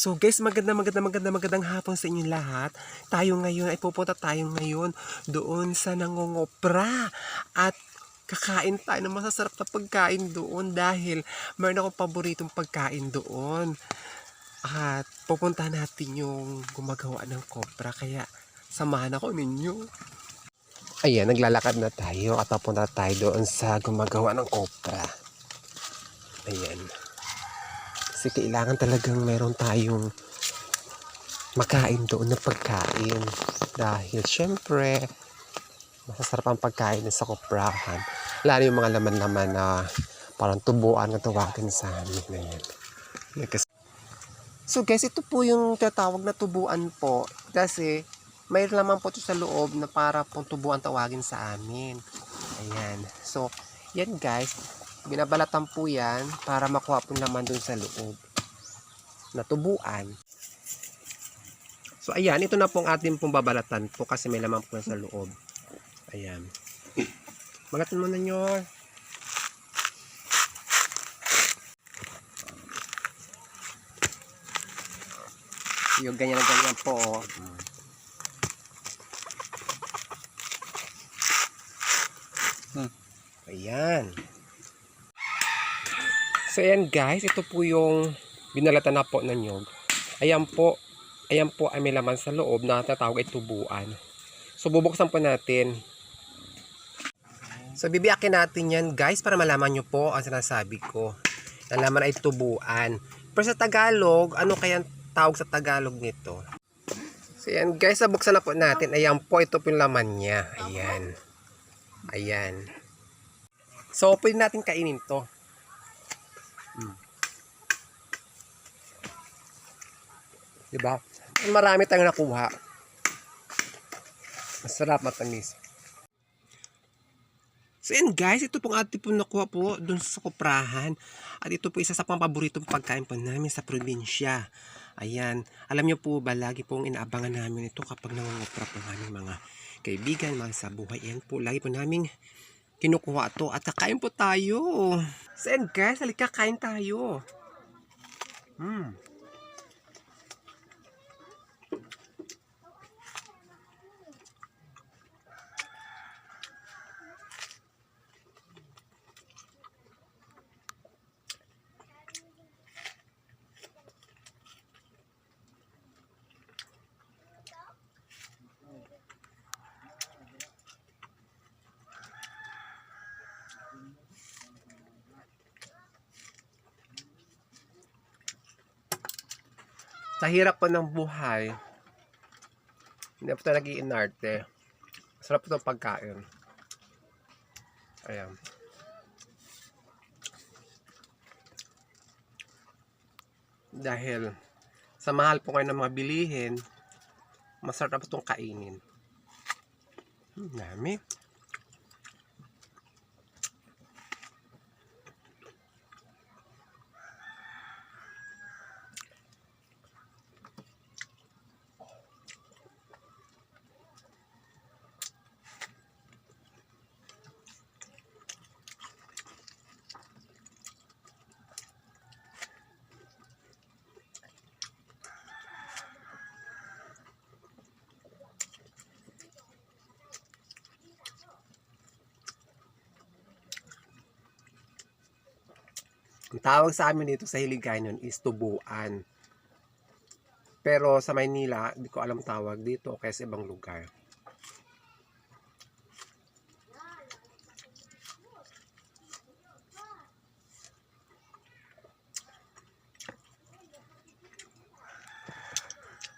So guys, maganda maganda maganda magandang hapon sa inyong lahat. Tayo ngayon ay pupunta tayo ngayon doon sa nangongopra at kakain tayo ng masasarap na pagkain doon dahil meron akong paboritong pagkain doon. At pupunta natin yung gumagawa ng kopra kaya samahan ako ninyo. Ayan, naglalakad na tayo at papunta tayo doon sa gumagawa ng kopra. Ayan. Kasi kailangan talagang meron tayong makain doon na pagkain. Dahil syempre, masasarap ang pagkain sa koprahan. Lalo yung mga laman-laman na parang tubuan na tawagin sa amin. So guys, ito po yung tatawag na tubuan po kasi may laman po ito sa loob na para pong tubuan tawagin sa amin. Ayan. So, yan guys, binabalatan po yan para makuha po laman dun sa loob na tubuan. So, ayan, ito na pong ating pong babalatan po kasi may laman po sa loob. Ayan. Balatan mo na nyo. Yung ganyan na ganyan po. Oh. Hmm. Ayan. So ayan guys, ito po yung binalatan na po ng nyog. Ayan po, ayan po ay may laman sa loob na tatawag ay tubuan. So bubuksan po natin. So bibiyakin natin yan guys para malaman nyo po ang sinasabi ko. Ang laman ay tubuan. Pero sa Tagalog, ano kaya tawag sa Tagalog nito? So yan guys, buksan na po natin. Ayan po, ito po yung laman niya. Ayan. Ayan. So, pwede natin kainin to. Hmm. Diba? Marami tayong nakuha. Masarap, matamis. So yan guys, ito pong ating pong nakuha po dun sa kuprahan. At ito po isa sa pang paboritong pagkain po namin sa probinsya. Ayan, alam niyo po ba, lagi pong inaabangan namin ito kapag nangungupra po namin mga kaibigan, mga sa buhay. Yan po, lagi po namin kinukuha to at kakain po tayo. So yan guys, halika kain tayo. Hmm. Sa hirap po ng buhay, hindi po tayo nag-iinarte. Sarap po pagkain. Ayan. Dahil sa mahal po kayo ng mga bilihin, masarap po itong kainin. Hmm, dami. Ang tawag sa amin dito sa Hiligaynon is tubuan. Pero sa Maynila, hindi ko alam tawag dito kaya sa ibang lugar.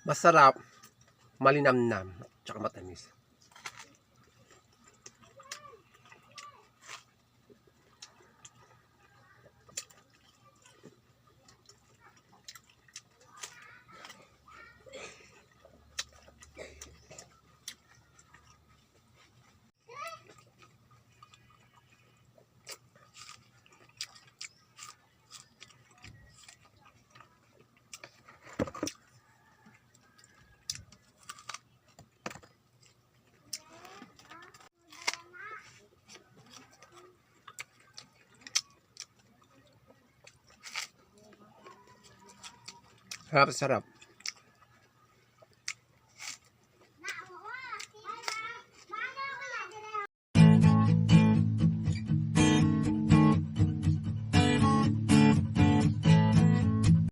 Masarap, malinamnam, tsaka matamis. Another setup.